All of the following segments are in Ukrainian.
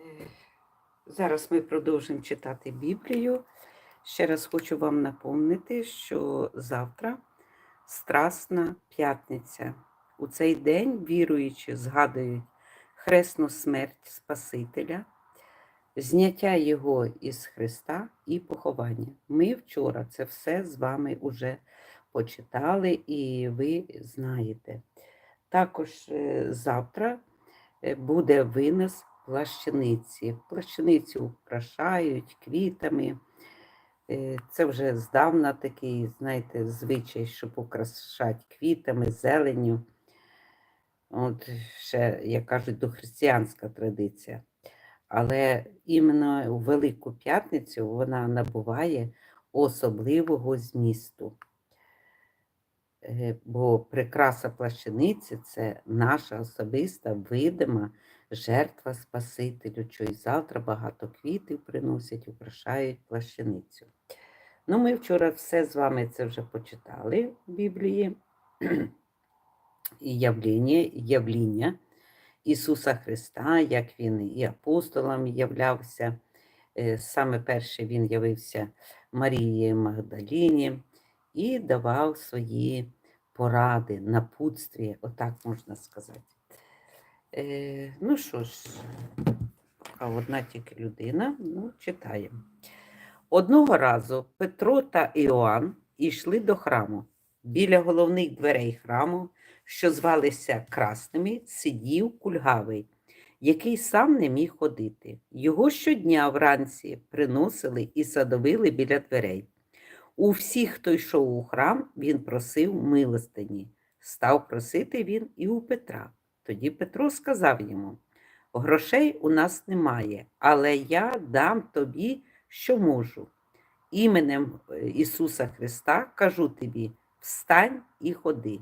Е, Зараз ми продовжимо читати Біблію. Ще раз хочу вам напомнити, що завтра Страсна п'ятниця. У цей день віруючі згадують хресну смерть Спасителя, зняття Його із Христа і поховання. Ми вчора це все з вами вже почитали і ви знаєте. Також е, завтра е, буде винос плащаниці. Плащаницю украшають квітами. Е, Це вже здавна такий, знаєте, звичай, щоб украшати квітами, зеленню. От ще, як кажуть, дохристиянська традиція. Але іменно у Велику П'ятницю вона набуває особливого змісту. Е, Бо прикраса плащаниці це наша особиста видима жертва Спасителю, що й завтра багато квітів приносять, украшають плащаницю. Ну, ми вчора все з вами це вже почитали в Біблії. І явління Ісуса Христа, як Він і апостолам являвся. Е, Саме перше Він явився Марії Магдаліні і давав свої поради, напутстві, отак можна сказати. Е, ну що ж, поки одна тільки людина, ну, читаємо. Одного разу Петро та Іоанн йшли до храму. Біля головних дверей храму, що звалися красними, сидів кульгавий, який сам не міг ходити. Його щодня вранці приносили і садовили біля дверей. У всіх, хто йшов у храм, він просив милостині. Став просити він і у Петра. Тоді Петро сказав йому: Грошей у нас немає, але я дам тобі, що можу. Іменем е, Ісуса Христа кажу тобі: встань і ходи.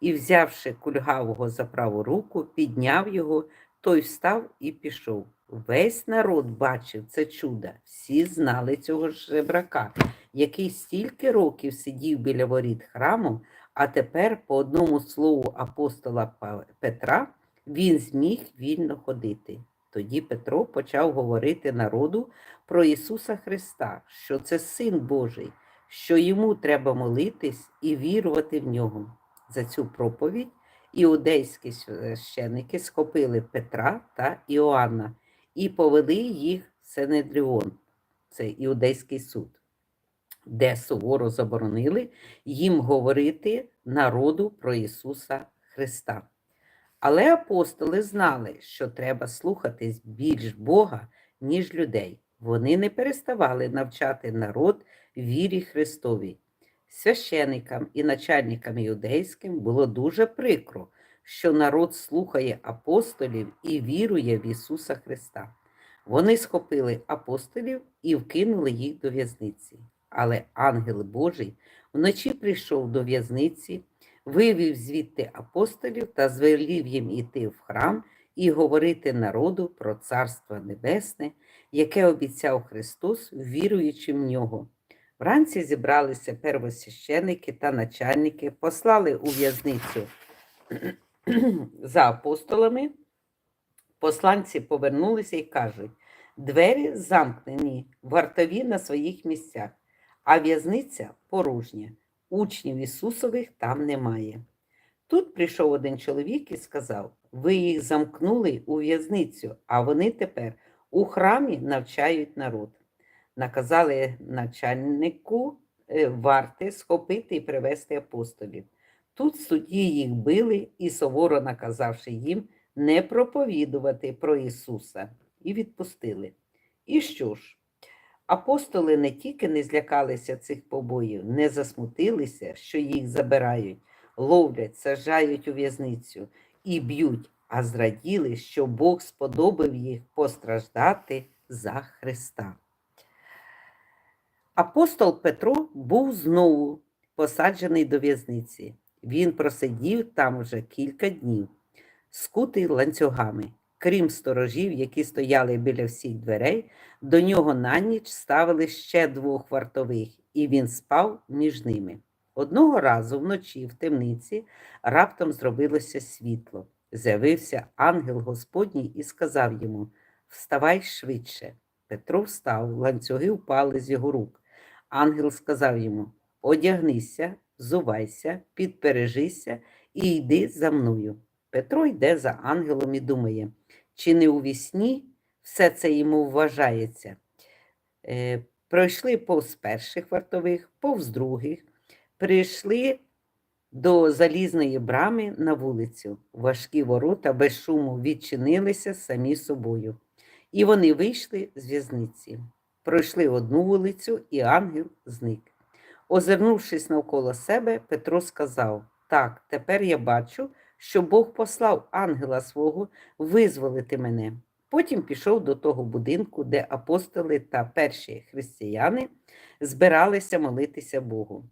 І, взявши кульгавого за праву руку, підняв його, той встав і пішов. Весь народ бачив це чудо, всі знали цього жебрака, який стільки років сидів біля воріт храму, а тепер, по одному слову апостола Петра, він зміг вільно ходити. Тоді Петро почав говорити народу про Ісуса Христа, що це Син Божий, що йому треба молитись і вірувати в нього. За цю проповідь іудейські священики схопили Петра та Іоанна і повели їх в Сенедріон, це іудейський суд, де суворо заборонили їм говорити народу про Ісуса Христа. Але апостоли знали, що треба слухатись більш Бога, ніж людей. Вони не переставали навчати народ вірі Христовій. Священикам і начальникам юдейським було дуже прикро, що народ слухає апостолів і вірує в Ісуса Христа. Вони схопили апостолів і вкинули їх до в'язниці. Але ангел Божий вночі прийшов до в'язниці, вивів звідти апостолів та звелів їм іти в храм і говорити народу про Царство Небесне, яке обіцяв Христос, віруючим в нього. Вранці зібралися первосвященики та начальники, послали у в'язницю за апостолами. Посланці повернулися і кажуть: двері замкнені, вартові на своїх місцях, а в'язниця порожня. Учнів Ісусових там немає. Тут прийшов один чоловік і сказав: Ви їх замкнули у в'язницю, а вони тепер у храмі навчають народ. Наказали начальнику е, варти схопити і привести апостолів. Тут судді їх били і суворо наказавши їм не проповідувати про Ісуса, і відпустили. І що ж? Апостоли не тільки не злякалися цих побоїв, не засмутилися, що їх забирають, ловлять, саджають у в'язницю і б'ють, а зраділи, що Бог сподобав їх постраждати за Христа. Апостол Петро був знову посаджений до в'язниці. Він просидів там вже кілька днів, скутий ланцюгами. Крім сторожів, які стояли біля всіх дверей, до нього на ніч ставили ще двох вартових, і він спав між ними. Одного разу вночі в темниці раптом зробилося світло. З'явився ангел Господній і сказав йому: вставай швидше. Петро встав, ланцюги впали з його рук. Ангел сказав йому: Одягнися, зувайся, підпережися і йди за мною. Петро йде за ангелом і думає, чи не у вісні все це йому вважається. Е, пройшли повз перших вартових, повз других, прийшли до залізної брами на вулицю. Важкі ворота без шуму відчинилися самі собою. І вони вийшли з в'язниці. Пройшли одну вулицю, і ангел зник. Озирнувшись навколо себе, Петро сказав: Так, тепер я бачу, що Бог послав ангела свого визволити мене. Потім пішов до того будинку, де апостоли та перші християни збиралися молитися Богу.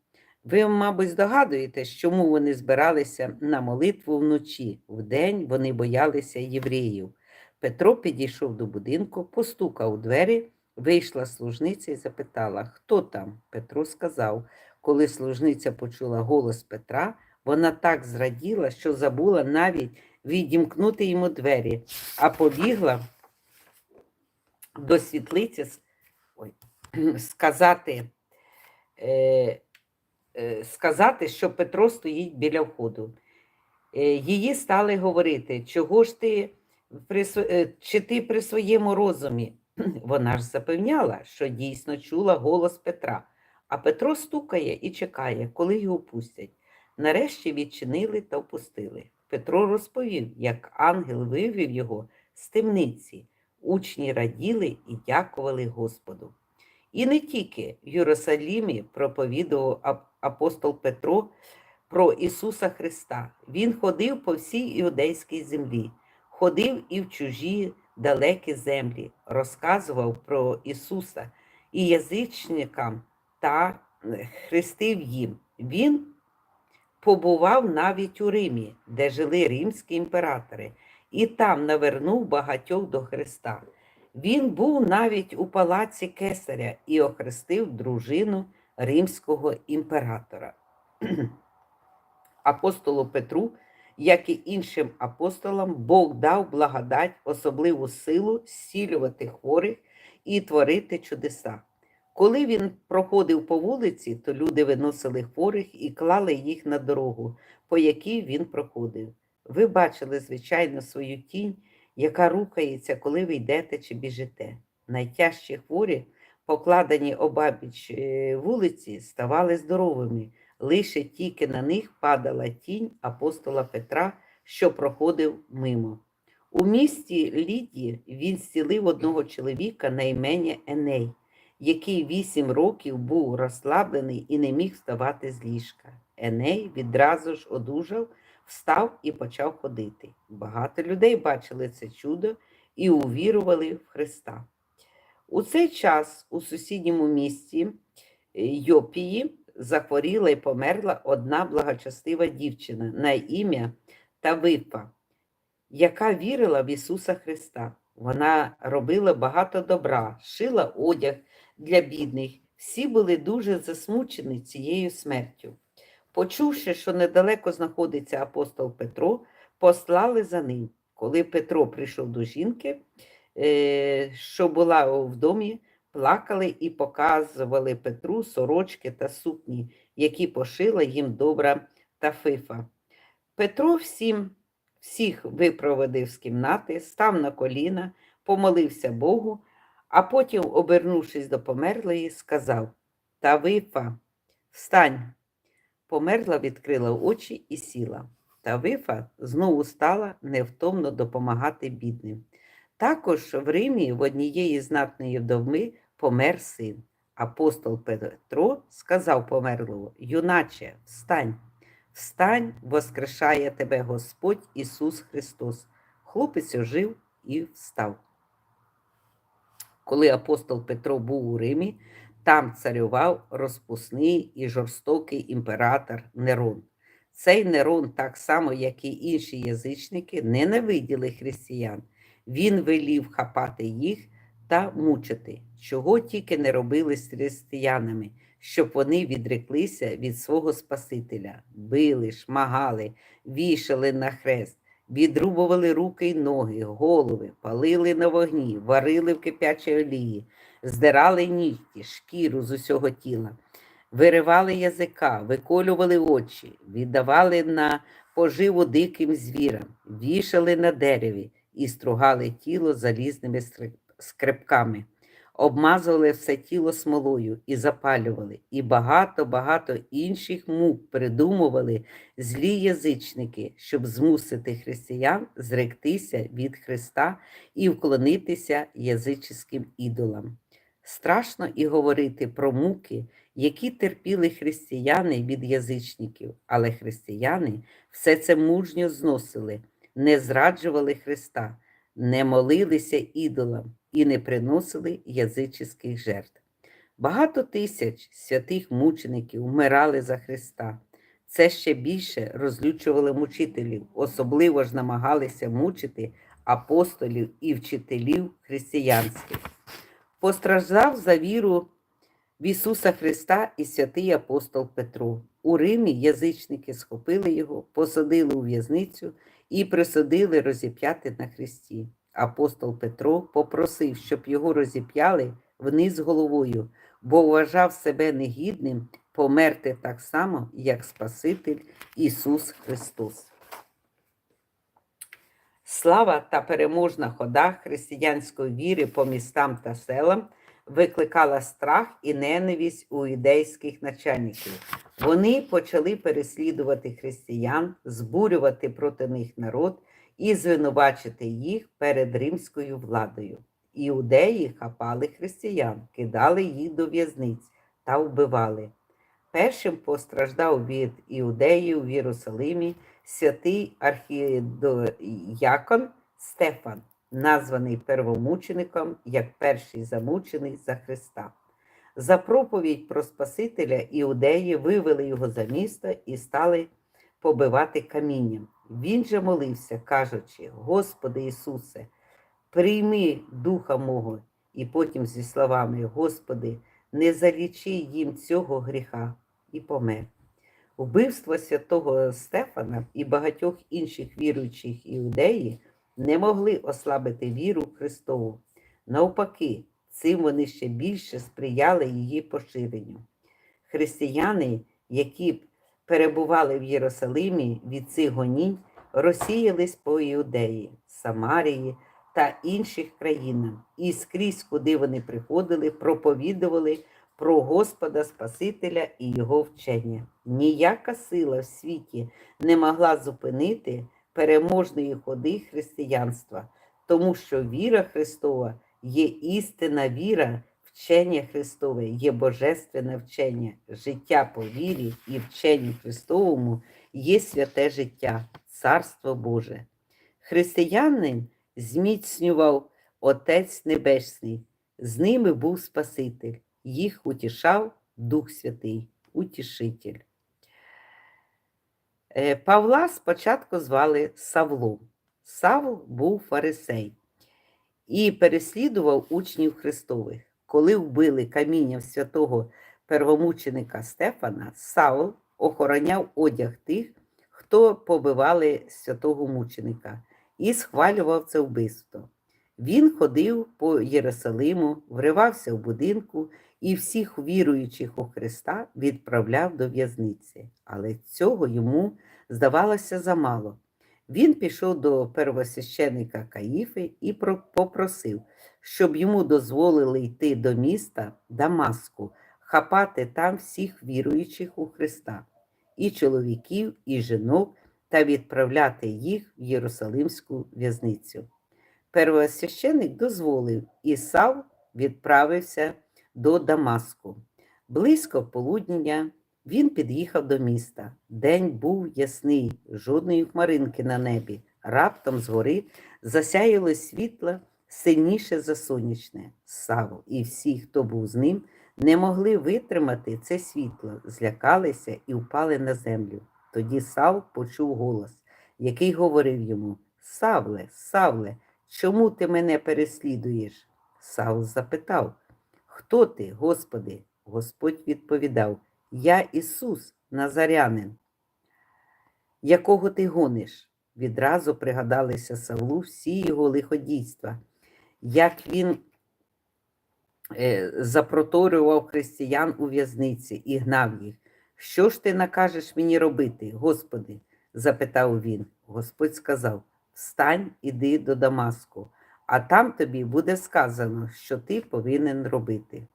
Ви, мабуть, здогадуєтесь, чому вони збиралися на молитву вночі. Вдень вони боялися євреїв. Петро підійшов до будинку, постукав у двері, вийшла служниця і запитала, хто там? Петро сказав. Коли служниця почула голос Петра, вона так зраділа, що забула навіть відімкнути йому двері, а побігла до світлиці ой, сказати, е, е, сказати, що Петро стоїть біля входу. Е, Її стали говорити, чого ж ти при, е, чи ти при своєму розумі? Вона ж запевняла, що дійсно чула голос Петра, а Петро стукає і чекає, коли його пустять. Нарешті відчинили та впустили. Петро розповів, як ангел вивів його з темниці. Учні раділи і дякували Господу. І не тільки в Єрусалімі проповідував апостол Петро про Ісуса Христа. Він ходив по всій іудейській землі, ходив і в чужі далекі землі, розказував про Ісуса і язичникам та хрестив їм. Він побував навіть у Римі, де жили римські імператори, і там навернув багатьох до Христа. Він був навіть у палаці кесаря і охрестив дружину римського імператора. Апостолу Петру, як і іншим апостолам, Бог дав благодать, особливу силу зцілювати хворих і творити чудеса. Коли він проходив по вулиці, то люди виносили хворих і клали їх на дорогу, по якій він проходив. Ви бачили, звичайно, свою тінь, яка рухається, коли ви йдете чи біжите. Найтяжчі хворі, покладені обабіч е, вулиці, ставали здоровими. Лише тільки на них падала тінь апостола Петра, що проходив мимо. У місті Лідії він зцілив одного чоловіка на ім'я Еней, який вісім років був розслаблений і не міг вставати з ліжка. Еней відразу ж одужав, встав і почав ходити. Багато людей бачили це чудо і увірували в Христа. У цей час у сусідньому місті е, Йопії захворіла і померла одна благочестива дівчина на ім'я Тавипа, яка вірила в Ісуса Христа. Вона робила багато добра, шила одяг для бідних. Всі були дуже засмучені цією смертю. Почувши, що недалеко знаходиться апостол Петро, послали за ним. Коли Петро прийшов до жінки, е, що була в домі, плакали і показували Петру сорочки та сукні, які пошила їм добра Тафифа. Петро всім, всіх випроводив з кімнати, став на коліна, помолився Богу, а потім, обернувшись до померлої, сказав Тавифа, встань. Померла, відкрила очі і сіла. Тавифа знову стала невтомно допомагати бідним. Також в Римі в однієї знатної вдовми помер син. Апостол Петро сказав померлому, юначе, встань, встань, воскрешає тебе Господь Ісус Христос. Хлопець ожив і встав. Коли апостол Петро був у Римі, там царював розпусний і жорстокий імператор Нерон. Цей Нерон, так само, як і інші язичники, ненавиділи християн. Він велів хапати їх та мучити, чого тільки не робили з християнами, щоб вони відреклися від свого Спасителя, били, шмагали, вішали на хрест. Відрубували руки й ноги, голови, палили на вогні, варили в кипячій олії, здирали нігті, шкіру з усього тіла, виривали язика, виколювали очі, віддавали на поживу диким звірам, вішали на дереві і стругали тіло залізними скрипками, обмазували все тіло смолою і запалювали, і багато-багато інших мук придумували злі язичники, щоб змусити християн зректися від Христа і вклонитися язичським ідолам. Страшно і говорити про муки, які терпіли християни від язичників, але християни все це мужньо зносили, не зраджували Христа, не молилися ідолам і не приносили язичних жертв. Багато тисяч святих мучеників вмирали за Христа. Це ще більше розлючувало мучителів, особливо ж намагалися мучити апостолів і вчителів християнських. Постраждав за віру в Ісуса Христа і святий апостол Петро. У Римі язичники схопили його, посадили у в'язницю і присудили розіп'яти на хресті. Апостол Петро попросив, щоб його розіп'яли вниз головою, бо вважав себе негідним померти так само, як Спаситель Ісус Христос. Слава та переможна хода християнської віри по містам та селам викликала страх і ненависть у ідейських начальників. Вони почали переслідувати християн, збурювати проти них народ і звинувачити їх перед римською владою. Іудеї хапали християн, кидали їх до в'язниць та вбивали. Першим постраждав від іудеїв в Єрусалимі святий архієдоякон Стефан, названий первомучеником як перший замучений за Христа. За проповідь про Спасителя іудеї вивели його за місто і стали побивати камінням. Він же молився, кажучи: Господи Ісусе, прийми духа мого, і потім зі словами Господи, не залічи їм цього гріха, і помер. Вбивство святого Стефана і багатьох інших віруючих іудеї не могли ослабити віру Христову. Навпаки, цим вони ще більше сприяли її поширенню. Християни, які перебували в Єрусалимі від цих гонінь, розсіялись по Іудеї, Самарії та інших країнам, і скрізь, куди вони приходили, проповідували про Господа Спасителя і Його вчення. Ніяка сила в світі не могла зупинити переможної ходи християнства, тому що віра Христова є істинна віра, вчення Христове є божественне вчення, життя по вірі і вченню Христовому є святе життя, Царство Боже. Християнин зміцнював Отець Небесний, з ними був Спаситель, їх утішав Дух Святий, Утішитель. Е, Павла спочатку звали Савлом. Савл був фарисей і переслідував учнів Христових. Коли вбили камінням святого первомученика Стефана, Савл охороняв одяг тих, хто побивали святого мученика, і схвалював це вбивство. Він ходив по Єрусалиму, вривався в будинку і всіх віруючих у Христа відправляв до в'язниці. Але цього йому здавалося замало. Він пішов до первосвященика Каїфи і попросив, щоб йому дозволили йти до міста Дамаску, хапати там всіх віруючих у Христа, і чоловіків, і жінок, та відправляти їх в Єрусалимську в'язницю. Первосвященик дозволив, і Сав відправився до Дамаску. Близько полудня він під'їхав до міста. День був ясний, жодної хмаринки на небі. Раптом згори засяяло світло сильніше за сонячне. Савл і всі, хто був з ним, не могли витримати це світло, злякалися і впали на землю. Тоді Савл почув голос, який говорив йому: Савле, Савле, чому ти мене переслідуєш? Савл запитав, Хто ти, Господи? Господь відповідав, Я Ісус, Назарянин, якого ти гониш. Відразу пригадалися Савлу всі його лиходійства, як він е, запроторював християн у в'язниці і гнав їх. Що ж ти накажеш мені робити, Господи? запитав він. Господь сказав: Встань, іди до Дамаску, а там тобі буде сказано, що ти повинен робити.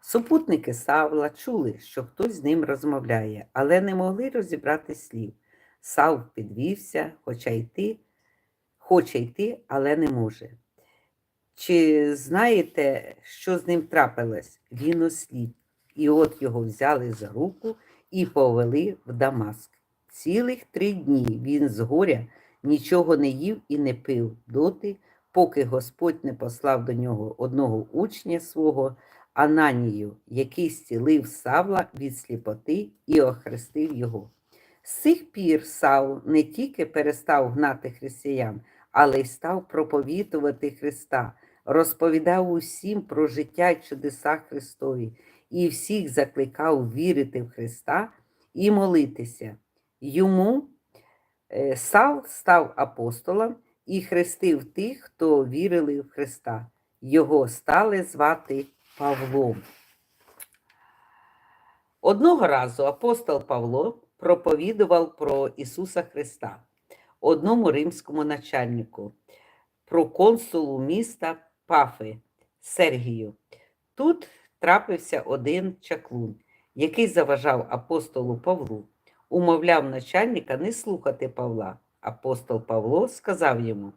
Супутники Савла чули, що хтось з ним розмовляє, але не могли розібрати слів. Сав підвівся, хоча йти, хоче йти, але не може. Чи знаєте, що з ним трапилось? Він осліп, і от його взяли за руку і повели в Дамаск. Цілих три дні він з горя нічого не їв і не пив доти, поки Господь не послав до нього одного учня свого, Ананію, який зцілив Савла від сліпоти і охрестив його. З цих пір Савл не тільки перестав гнати християн, але й став проповідувати Христа, розповідав усім про життя й чудеса Христові і всіх закликав вірити в Христа і молитися. Йому е, Савл став апостолом і хрестив тих, хто вірили в Христа. Його стали звати Павлом. Одного разу апостол Павло проповідував про Ісуса Христа одному римському начальнику, про консулу міста Пафи Сергію. Тут трапився один чаклун, який заважав апостолу Павлу, умовляв начальника не слухати Павла. Апостол Павло сказав йому: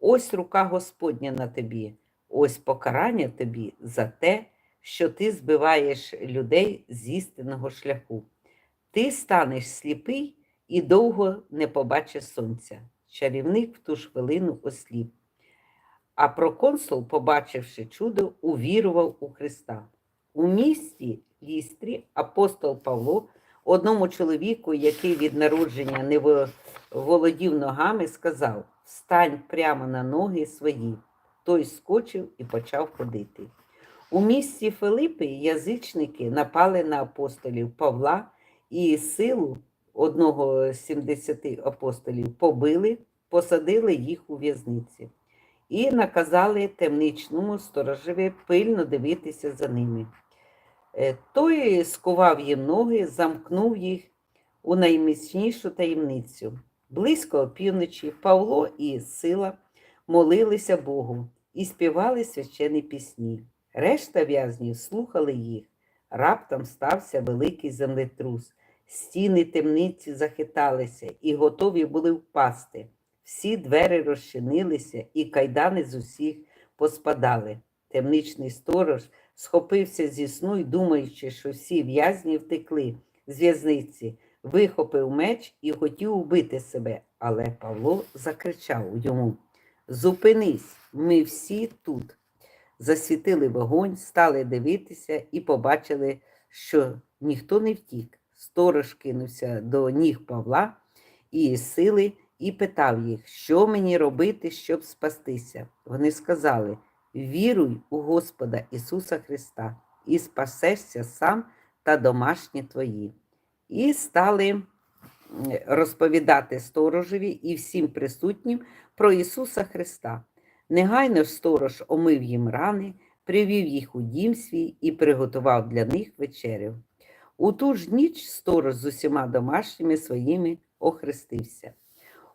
Ось рука Господня на тобі, ось покарання тобі за те, що ти збиваєш людей з істинного шляху. Ти станеш сліпий і довго не побачиш сонця. Чарівник в ту ж хвилину осліп. А проконсул, побачивши чудо, увірував у Христа. У місті Лістрі апостол Павло, одному чоловіку, який від народження не володів ногами, сказав: Встань прямо на ноги свої. Той скочив і почав ходити. У місті Филипи язичники напали на апостолів Павла і силу одного з 70 апостолів побили, посадили їх у в'язниці і наказали темничному сторожеві пильно дивитися за ними. Е, Той скував їм ноги, замкнув їх у найміцнішу таємницю. Близько опівночі Павло і Сила молилися Богу і співали священні пісні. Решта в'язнів слухали їх. Раптом стався великий землетрус. Стіни темниці захиталися і готові були впасти. Всі двері розчинилися, і кайдани з усіх поспадали. Темничний сторож схопився зі сну й, думаючи, що всі в'язні втекли з в'язниці, вихопив меч і хотів убити себе. Але Павло закричав йому: Зупинись, ми всі тут. Засвітили вогонь, стали дивитися і побачили, що ніхто не втік. Сторож кинувся до ніг Павла і сили і питав їх, що мені робити, щоб спастися. Вони сказали: Віруй у Господа Ісуса Христа і спасешся сам та домашні твої. І стали розповідати сторожеві і всім присутнім про Ісуса Христа. Негайно сторож омив їм рани, привів їх у дім свій і приготував для них вечерю. У ту ж ніч сторож з усіма домашніми своїми охрестився.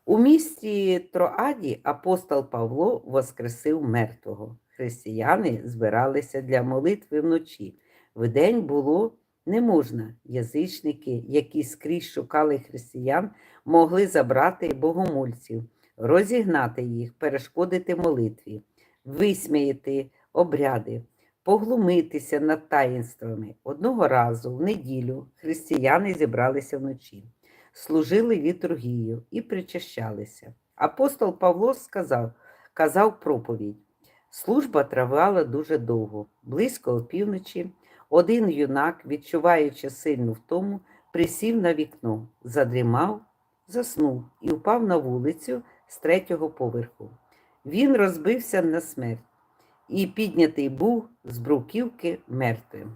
У місті Троаді апостол Павло воскресив мертвого. Християни збиралися для молитви вночі. Вдень було не можна. Язичники, які скрізь шукали християн, могли забрати богомольців, розігнати їх, перешкодити молитві, висміяти обряди, поглумитися над таїнствами. Одного разу в неділю християни зібралися вночі, служили літургію і причащалися. Апостол Павло сказав, казав проповідь. Служба тривала дуже довго, близько опівночі. Один юнак, відчуваючи сильну втому, присів на вікно, задрімав, заснув і впав на вулицю з третього поверху. Він розбився на смерть і піднятий був з бруківки мертвим.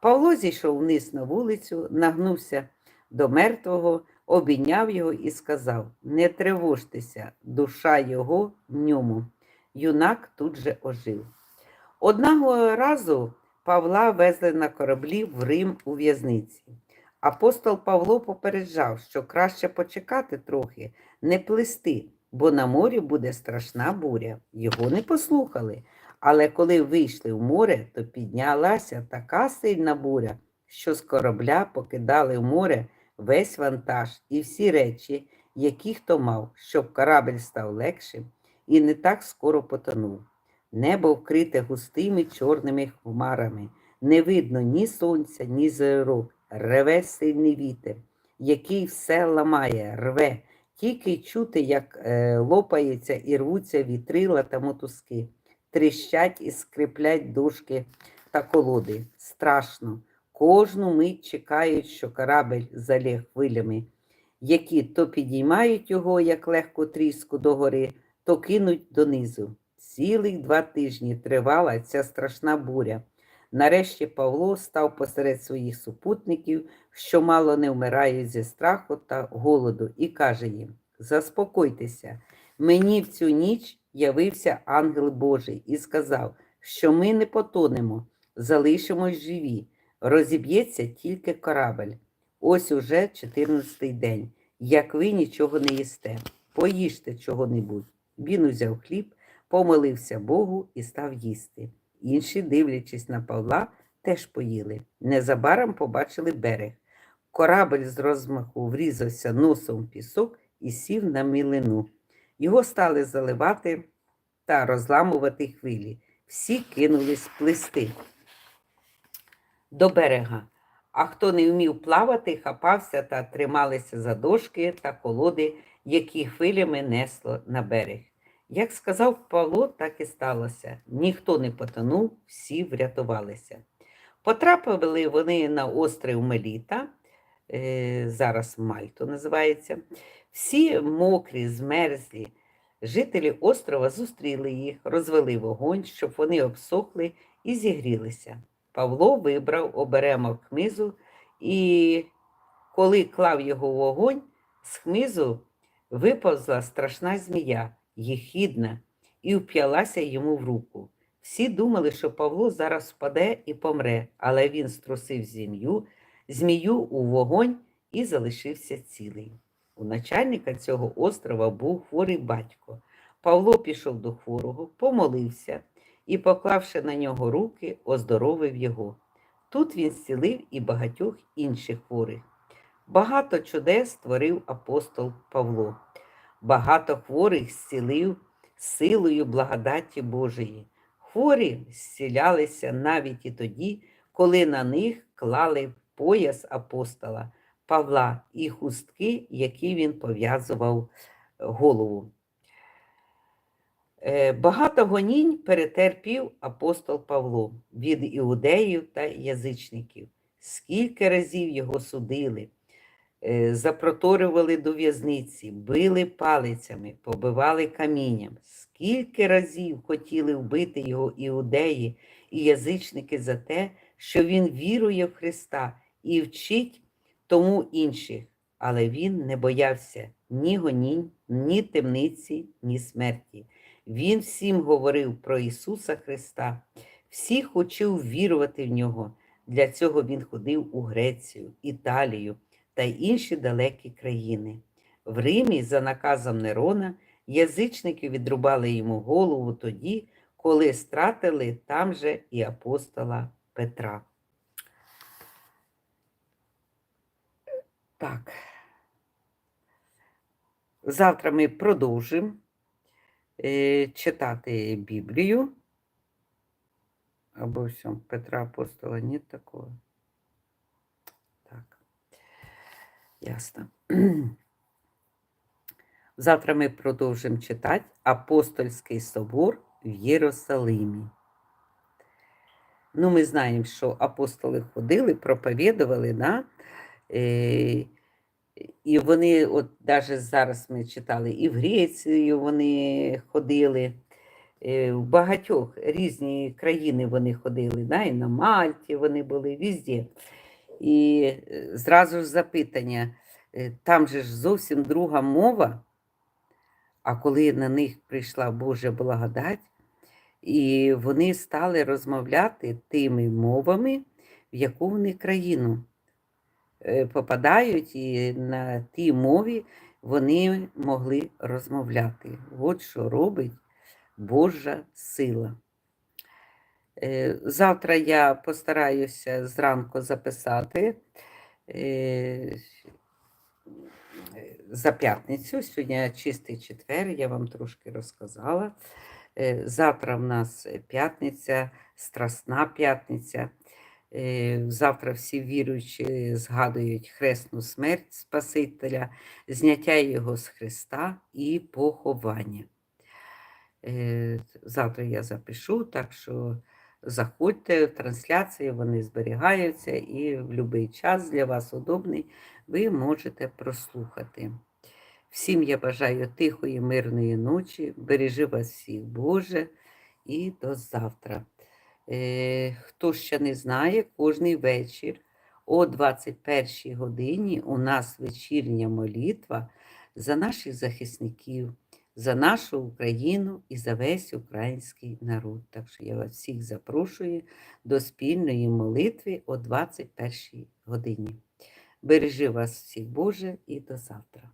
Павло зійшов вниз на вулицю, нагнувся до мертвого, обійняв його і сказав: Не тривожтеся, душа його в ньому. Юнак тут же ожив. Одного разу Павла везли на кораблі в Рим у в'язниці. Апостол Павло попереджав, що краще почекати трохи, не плисти, бо на морі буде страшна буря. Його не послухали. Але коли вийшли в море, то піднялася така сильна буря, що з корабля покидали в море весь вантаж і всі речі, які хто мав, щоб корабль став легшим і не так скоро потонув. Небо вкрите густими чорними хмарами, не видно ні сонця, ні зірок, реве сильний вітер, який все ламає, рве, тільки чути, як е, лопаються і рвуться вітрила та мотузки, тріщать і скриплять дошки та колоди. Страшно. Кожну мить чекають, що корабель заліг хвилями, які то підіймають його, як легку тріску догори, то кинуть донизу. Цілих два тижні тривала ця страшна буря. Нарешті Павло став посеред своїх супутників, що мало не вмирають зі страху та голоду, і каже їм: Заспокойтеся, мені в цю ніч явився ангел Божий і сказав, що ми не потонемо, залишимось живі, розіб'ється тільки корабель. Ось уже 14-й день, як ви нічого не їсте, поїжте чого-небудь. Він узяв хліб, помолився Богу і став їсти. Інші, дивлячись на Павла, теж поїли. Незабаром побачили берег. Корабель з розмаху врізався носом в пісок і сів на мілину. Його стали заливати та розламувати хвилі. Всі кинулись плисти до берега. А хто не вмів плавати, хапався та трималися за дошки та колоди, які хвилями несло на берег. Як сказав Павло, так і сталося. Ніхто не потонув, всі врятувалися. Потрапили вони на острів Меліта, е, зараз Мальто називається. Всі мокрі, змерзлі. Жителі острова зустріли їх, розвели вогонь, щоб вони обсохли і зігрілися. Павло вибрав оберемок хмизу, і коли клав його в вогонь, з хмизу виповзла страшна змія, їхідна, і вп'ялася йому в руку. Всі думали, що Павло зараз впаде і помре, але він струсив змію, змію у вогонь і залишився цілий. У начальника цього острова був хворий батько. Павло пішов до хворого, помолився і, поклавши на нього руки, оздоровив його. Тут він зцілив і багатьох інших хворих. Багато чудес створив апостол Павло. Багато хворих зцілив силою благодаті Божої. Хворі зцілялися навіть і тоді, коли на них клали пояс апостола Павла і хустки, які він пов'язував голову. Е, Багато гонінь перетерпів апостол Павло від іудеїв та язичників. Скільки разів його судили, е, запроторювали до в'язниці, били палицями, побивали камінням. Скільки разів хотіли вбити його іудеї і язичники за те, що він вірує в Христа і вчить тому інших, але він не боявся ні гонінь, ні темниці, ні смерті. Він всім говорив про Ісуса Христа, всіх учив вірувати в Нього. Для цього він ходив у Грецію, Італію та інші далекі країни. В Римі, за наказом Нерона, язичники відрубали йому голову тоді, коли стратили там же і апостола Петра. Так. Завтра ми продовжимо читати Біблію. Або все, Петра Апостола нет такого. Так, ясно. Завтра ми продовжимо читати Апостольський собор в Єрусалимі. Ну, ми знаємо, що апостоли ходили, проповідували, да? І вони, от навіть зараз ми читали, і в Грецію вони ходили, е, в багатьох різні країни вони ходили, да? і на Мальті вони були везде. І е, зразу ж запитання, Е, Там же ж зовсім друга мова, а коли на них прийшла Божа благодать, і вони стали розмовляти тими мовами, в яку вони країну попадають, і на тій мові вони могли розмовляти. От що робить Божа сила. Е, Завтра я постараюся зранку записати е, за п'ятницю. Сьогодні чистий четвер, я вам трошки розказала. Е, Завтра в нас п'ятниця, Страсна п'ятниця. Е, Завтра всі віруючі згадують хресну смерть Спасителя, зняття його з Христа і поховання. Е, Завтра я запишу, так що заходьте трансляції, вони зберігаються і в будь-який час для вас удобний ви можете прослухати. Всім я бажаю тихої, мирної ночі, бережи вас всіх, Боже, і до завтра. Е, Хто ще не знає, кожний вечір о 21 годині у нас вечірня молитва за наших захисників, за нашу Україну і за весь український народ. Так що я вас всіх запрошую до спільної молитви о 21 годині. Бережи вас всіх, Боже, і до завтра.